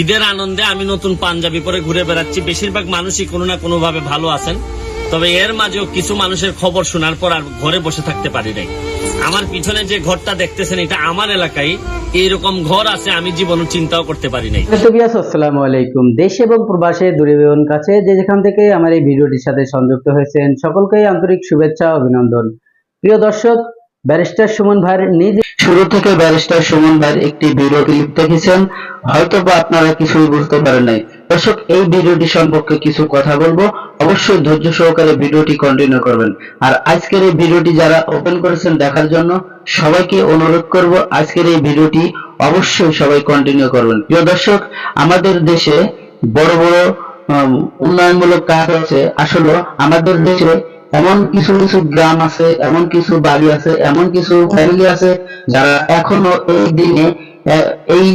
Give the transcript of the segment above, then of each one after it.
ঈদের আনন্দে আমি নতুন পাঞ্জাবি পরে ঘুরে বেড়াচ্ছি। বেশিরভাগ মানুষই কোনো না কোনো ভাবে ভালো আছেন। তবে এর মাঝেও কিছু মানুষের খবর শোনার পর আর ঘরে বসে থাকতে পারি নাই। আমার পিছনে যে ঘরটা দেখতেছেন, এটা আমার এলাকায় এইরকম ঘর আছে, আমি জীবনে চিন্তাও করতে পারি নাই। আসসালামু আলাইকুম। দেশ এবং প্রবাসে দূরে কাছে, যে যেখান থেকে আমার এই ভিডিওটির সাথে সংযুক্ত হয়েছেন সকলকেই আন্তরিক শুভেচ্ছা, অভিনন্দন। প্রিয় দর্শক ব্যারিস্টার সুমন ভাইয়ের নিজ শুরু থেকে ব্যারিস্টার সুমন ভাইয়ের একটি ভিডিও ক্লিপ দেখেছেন। হয়তো বা আপনারা কিছুই বুঝতে পারেন নাই। দর্শক, এই ভিডিওটি সম্পর্কে কিছু কথা বলব। অবশ্যই ধৈর্য সহকারে ভিডিওটি কন্টিনিউ করবেন। আর আজকের এই ভিডিওটি যারা ওপেন করেছেন দেখার জন্য সবাইকে অনুরোধ করব, আজকের এই ভিডিওটি অবশ্যই সবাই কন্টিনিউ করবেন। প্রিয় দর্শক, আমাদের দেশে বড় বড় উন্নয়নমূলক কাজ আছে। আসলে আমাদের দেশে এমন কিছু কিছু গ্রাম আছে, এমন কিছু বাড়ি আছে, এমন কিছু ফ্যামিলি আছে যারা এখনও এই দিনে এই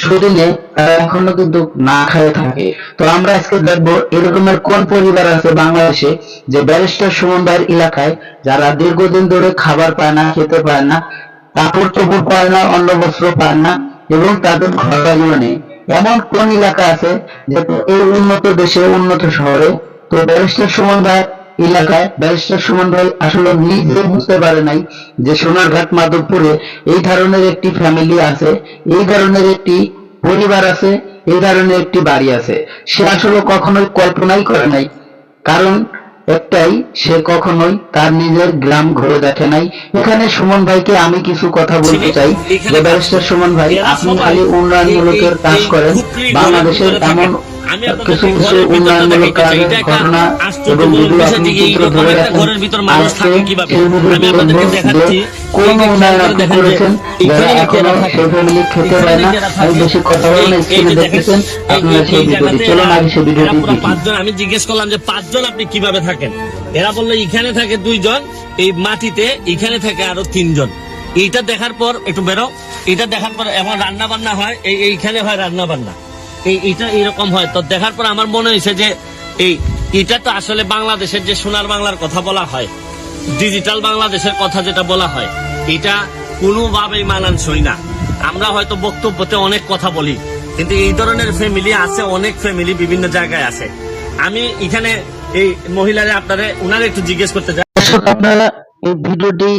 সুদিনে তারা এখনও কিন্তু না খেয়ে থাকে। তো আমরা আজকে দেখব এরকমের কোন পরিবার আছে বাংলাদেশে যে ব্যারিস্টার সুমন ভাইয়ের এলাকায় যারা দীর্ঘদিন ধরে খাবার পায় না, খেতে পায় না, কাপড় চোপড় পায় না, অন্ন বস্ত্র পায় না এবং তাদের ঘর বাড়িও নেই। এমন কোন এলাকা আছে যে এই উন্নত দেশে, উন্নত শহরে তো ব্যারিস্টার সুমন ভাই এলাকায় ব্যারিস্টার সুমন ভাই আসলে নিজে বুঝতে পারে নাই যে সোনারঘাট মাধবপুরে এই ধরনের একটি ফ্যামিলি আছে এই ধরনের একটি পরিবার আছে এই ধরনের একটি বাড়ি আছে। সে আসলে কখনোই কল্পনাই করে নাই। কারণ একটাই সে কখনোই তার নিজের গ্রাম ঘুরে দেখে নাই। এখানে সুমন ভাইকে আমি কিছু কথা বলতে চাই। যে ব্যারিস্টার সুমন ভাই আপনি খালি উন্নয়নমূলকের কাজ করেন। বাংলাদেশের এমন আমি আপনাদের কিছু ঘরের ভিতরটা উন্নয়নমূলক দেখাতে চাই। কাজের এটা একটা ঘটনা আশ্চর্য এবং ভিডিও বিষয় যে চিত্র এইরকম একটা ঘরের ভিতর মানুষ থাকে কীভাবে? আমি আপনাদেরকে দেখাচ্ছি। কোন উন্নয়ন আপনি করেছেন যারা এখনও সেই ফ্যামিলি খেতে এখানে না আমি বেশি কথা বলব না এই- এই স্ক্রিনে দেখতেছেন আপনারা সেই ভিডিওটি চলুন আগে সেই ভিডিওটি দেখি পাঁচজন আমি জিজ্ঞেস করলাম যে পাঁচজন আপনি কীভাবে থাকেন? এরা বলল এখানে থাকে দুইজন এই মাটিতে এখানে থাকে আরও তিনজন। এইটা দেখার পর একটু বেরো। এটা দেখার পর এমন রান্না বান্না হয় এই এইখানে হয় রান্না বান্না এই এটা এরকম হয়। তো দেখার পর আমার মনে হয়েছে যে এই, এটা তো আসলে বাংলাদেশের যে সোনার বাংলার কথা বলা হয় ডিজিটাল বাংলাদেশের কথা যেটা বলা হয়, এটা কোনোভাবেই মানানসই না। আমরা হয়তো বক্তব্যতে অনেক কথা বলি, কিন্তু এই ধরনের ফ্যামিলি আছে, অনেক ফ্যামিলি বিভিন্ন জায়গায় আছে। আমি এখানে এই মহিলারা আপনারা, উনারা একটু জিজ্ঞেস করতে চাই। আপনারা এই ভিডিওটি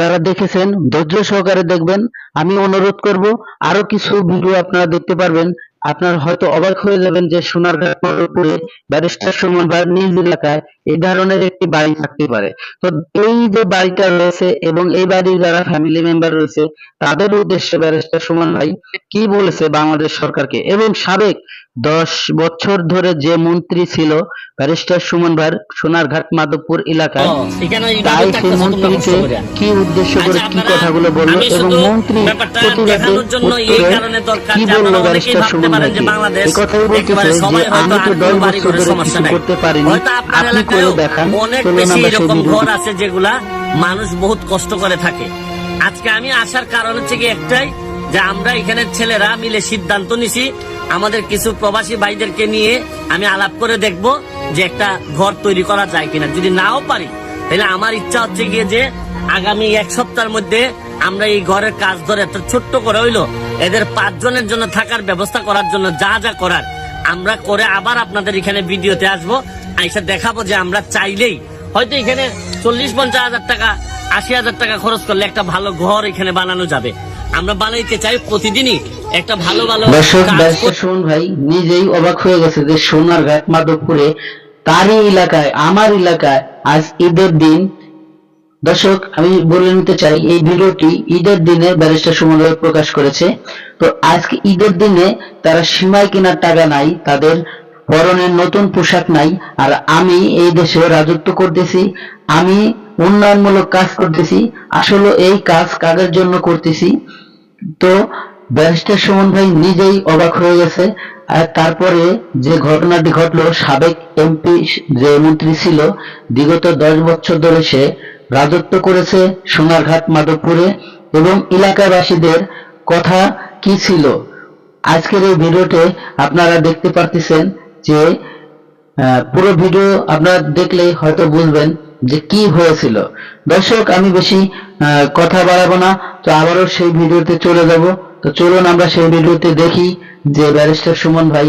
যারা দেখেছেন, ধৈর্য সহকারে দেখবেন। আমি অনুরোধ করব, আরও কিছু ভিডিও আপনারা দেখতে পারবেন। আপনার হয়তো অবাক হয়ে যাবেন যে সোনারঘাট মোড়পুরে ব্যারিস্টার সুমন ভাইয়ের নিজ এলাকায় এই ধরনের একটি বাড়ি থাকতে পারে। তো এই যে বাড়িটা রয়েছে এবং এই বাড়ির যারা ফ্যামিলি মেম্বার রয়েছে, তাদের উদ্দেশ্যে ব্যারিস্টার সুমন ভাই কি বলেছে বাংলাদেশ সরকারকে? এবং সাবেক দশ বছর ধরে যে মন্ত্রী ছিল ব্যারিস্টার সুমন ভাইয়ের সোনারঘাট মাধবপুর এলাকায় তাই সেই মন্ত্রীকে কি উদ্দেশ্য করে আচ্ছা, কি কথাগুলো বলল এবং মন্ত্রী প্রতিবাদে কি বলল ব্যারিস্টার সুমন ভাইকে? এই কথাই বলতে চাই। যে আমি তো দশ বছর ধরে কিছু করতে পারিনি। আপনি করে দেখান অনেক চলুন বেশি আমরা সেই ঘর আছে যেগুলা মানুষ বহুত কষ্ট করে থাকে। আজকে আমি আসার কারণ হচ্ছে কি একটাই যে আমরা এখানে ছেলেরা মিলে সিদ্ধান্ত নিছি আমাদের কিছু প্রবাসী ভাইদেরকে নিয়ে আমি আলাপ করে দেখব যে একটা ঘর তৈরি করা যায় কিনা। যদি নাও পারি, তাহলে আমার ইচ্ছা হচ্ছে গিয়ে যে আগামী এক সপ্তাহের মধ্যে আমরা এই ঘরের কাজ ধরে একটা ছোট্ট করে হইল, এদের পাঁচজনের জন্য থাকার ব্যবস্থা করার জন্য যা যা করার, আমরা করে আবার আপনাদের এখানে ভিডিওতে আসব। আইসা দেখাবো যে আমরা চাইলেই হয়তো এখানে চল্লিশ পঞ্চাশ হাজার টাকা আশি হাজার টাকা খরচ করলে একটা ভালো ঘর এখানে বানানো যাবে। আমরা বানাইতে চাই প্রতিদিনই একটা ভালো ভালো কাজ ভাই নিজেই অবাক হয়ে গেছে যে সোনারঘাট মাধবপুরে তারই এলাকায় আমার এলাকায় আজ ঈদের দিন। দর্শক আমি বলে নিতে চাই এই ভিডিওটি ঈদের দিনে ব্যারিস্টার সুমন প্রকাশ করেছে। তো আজকে ঈদের দিনে তারা সীমায় কেনার টাকা নাই তাদের পরনের নতুন পোশাক নাই, আর আমি এই দেশে রাজত্ব করতেছি, আমি উন্নয়নমূলক কাজ করতেছি, আসলে এই কাজ কাদের জন্য করতেছি? তো ব্যারিস্টার সুমন ভাই নিজেই অবাক হয়ে গেছে, আর তারপরে যে ঘটনাটি ঘটলো, সাবেক এমপি যে মন্ত্রী ছিল, বিগত দশ বছর ধরে সে রাজত্ব করেছে সোনারঘাট, মাধবপুরে, এবং এলাকাবাসীদের কথা কি ছিল? আজকের এই ভিডিওতে আপনারা দেখতে পারতেছেন যে পুরো ভিডিও আপনারা দেখলে হয়তো বুঝবেন যে কি হয়েছিল। দর্শক, আমি বেশি কথা বাড়াবো না, তো আবারও সেই ভিডিওতে চলে যাব। তো চলুন আমরা সেই ভিডিওতে দেখি যে ব্যারিস্টার সুমন ভাই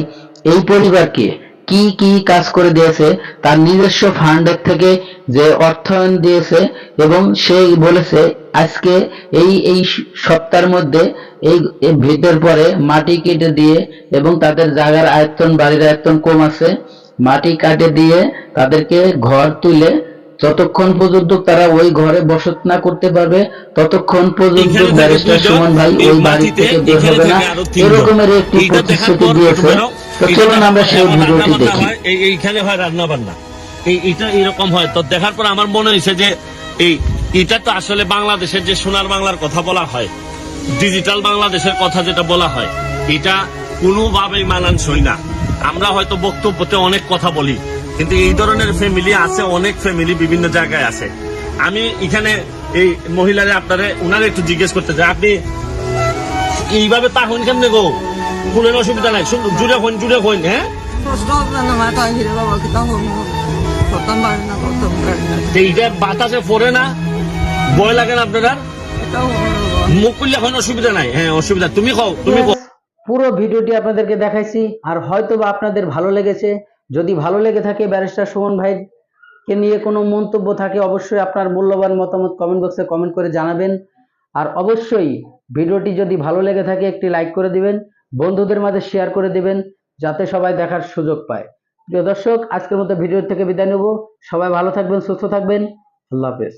এই পরিবারকে কি কি কাজ করে দিয়েছে তার নিজস্ব ফান্ডের থেকে যে অর্থায়ন দিয়েছে এবং সেই বলেছে আজকে এই এই সপ্তাহের মধ্যে এই ভিটের পরে মাটি কেটে দিয়ে এবং তাদের জায়গার আয়তন বাড়ির আয়তন কম আছে মাটি কাটে দিয়ে তাদেরকে ঘর তুলে যতক্ষণ পর্যন্ত তারা ওই ঘরে বসত না করতে পারবে ততক্ষণ পর্যন্ত ব্যারিস্টার সুমন ভাই ওই বাড়ি থেকে বের হবে না। এরকমের একটি প্রতিশ্রুতি দিয়েছে। তো চলুন আমরা সেই ভিডিওটি দেখি। এইখানে হয় রান্না বান্না এই এটা এরকম হয়। তো দেখার পর আমার মনে হয়েছে যে এই এটা তো আসলে বাংলাদেশের যে সোনার বাংলার কথা বলা হয় ডিজিটাল বাংলাদেশের কথা যেটা বলা হয় এটা কোনোভাবেই মানানসই না। আমরা হয়তো বক্তব্যতে অনেক কথা বলি কিন্তু এই ধরনের ফ্যামিলি আছে অনেক ফ্যামিলি বিভিন্ন জায়গায় আছে। আমি এখানে এই মহিলারে আপনারে উনারে একটু জিজ্ঞেস করতে চাই আপনি এইভাবে তা হইন কেমনে গো? কোনো অসুবিধা নাই। জুড়ে হইন জুড়ে হইন হ্যাঁ? এইটা বাতাসে পড়ে না? ভয় লাগে না আপনারা মুখ করলে এখন অসুবিধা নাই। হ্যাঁ অসুবিধা। তুমি কও তুমি কও পুরো ভিডিওটি আপনাদেরকে দেখাইছি আর হয়তো বা আপনাদের ভালো লেগেছে। যদি ভালো লেগে থাকে ব্যারিস্টার সুমন ভাই কে নিয়ে কোনো মন্তব্য থাকে অবশ্যই আপনার মূল্যবান মতামত কমেন্ট বক্সে কমেন্ট করে জানাবেন। আর অবশ্যই ভিডিওটি যদি ভালো লেগে থাকে একটি লাইক করে দিবেন। বন্ধুদের মাঝে শেয়ার করে দিবেন, যাতে সবাই দেখার সুযোগ পায়। প্রিয় দর্শক, আজকের মতো ভিডিও থেকে বিদায় নেব। সবাই ভালো থাকবেন, সুস্থ থাকবেন। আল্লাহ হাফেজ।